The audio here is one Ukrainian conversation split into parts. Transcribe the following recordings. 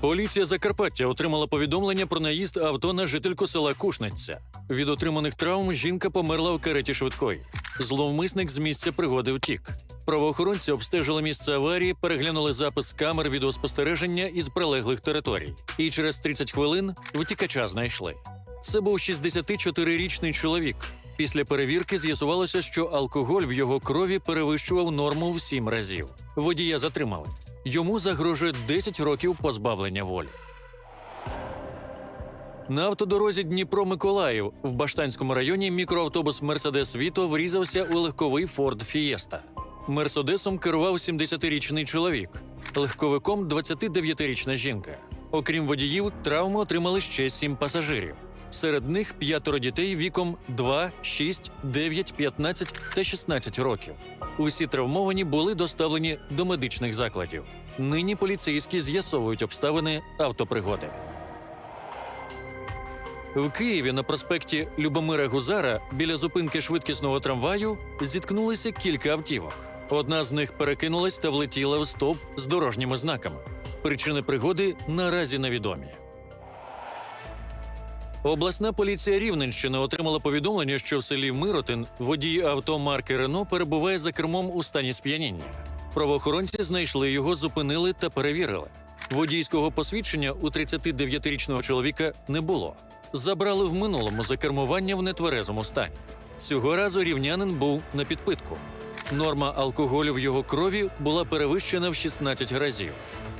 Поліція Закарпаття отримала повідомлення про наїзд авто на жительку села Кушниця. Від отриманих травм жінка померла в кареті швидкої. Зловмисник з місця пригоди втік. Правоохоронці обстежили місце аварії, переглянули запис камер відеоспостереження із прилеглих територій. І через 30 хвилин втікача знайшли. Це був 64-річний чоловік. Після перевірки з'ясувалося, що алкоголь в його крові перевищував норму в 7 разів. Водія затримали. Йому загрожує 10 років позбавлення волі. На автодорозі Дніпро-Миколаїв в Баштанському районі мікроавтобус Мерседес Віто врізався у легковий Форд Фієста. Мерседесом керував 70-річний чоловік, легковиком 29-річна жінка. Окрім водіїв, травми отримали ще сім пасажирів. Серед них п'ятеро дітей віком 2, 6, 9, 15 та 16 років. Усі травмовані були доставлені до медичних закладів. Нині поліцейські з'ясовують обставини автопригоди. В Києві на проспекті Любомира Гузара біля зупинки швидкісного трамваю зіткнулися кілька автівок. Одна з них перекинулась та влетіла в стовп з дорожніми знаками. Причини пригоди наразі невідомі. Обласна поліція Рівненщини отримала повідомлення, що в селі Миротин водій авто марки Рено перебуває за кермом у стані сп'яніння. Правоохоронці знайшли його, зупинили та перевірили. Водійського посвідчення у 39-річного чоловіка не було. Забрали в минулому за кермування в нетверезому стані. Цього разу рівнянин був на підпитку. Норма алкоголю в його крові була перевищена в 16 разів.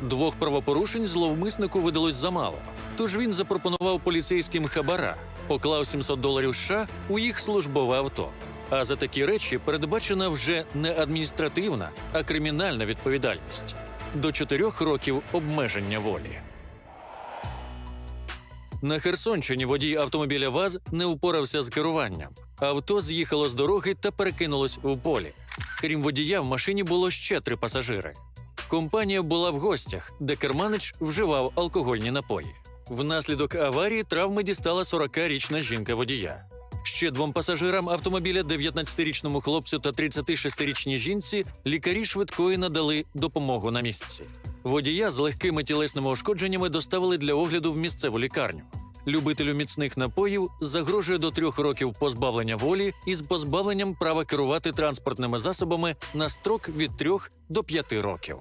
Двох правопорушень зловмиснику видалось замало. Тож він запропонував поліцейським хабара, поклав 700 доларів США у їх службове авто. А за такі речі передбачена вже не адміністративна, а кримінальна відповідальність до 4 років обмеження волі. На Херсонщині водій автомобіля ВАЗ не впорався з керуванням. Авто з'їхало з дороги та перекинулось в полі. Крім водія, в машині було ще три пасажири. Компанія була в гостях, де керманич вживав алкогольні напої. Внаслідок аварії травми дістала 40-річна жінка водія. Ще двом пасажирам автомобіля, 19-річному хлопцю та 36-річній жінці, лікарі швидкої надали допомогу на місці. Водія з легкими тілесними ушкодженнями доставили для огляду в місцеву лікарню. Любителю міцних напоїв загрожує до трьох років позбавлення волі із позбавленням права керувати транспортними засобами на строк від трьох до п'яти років.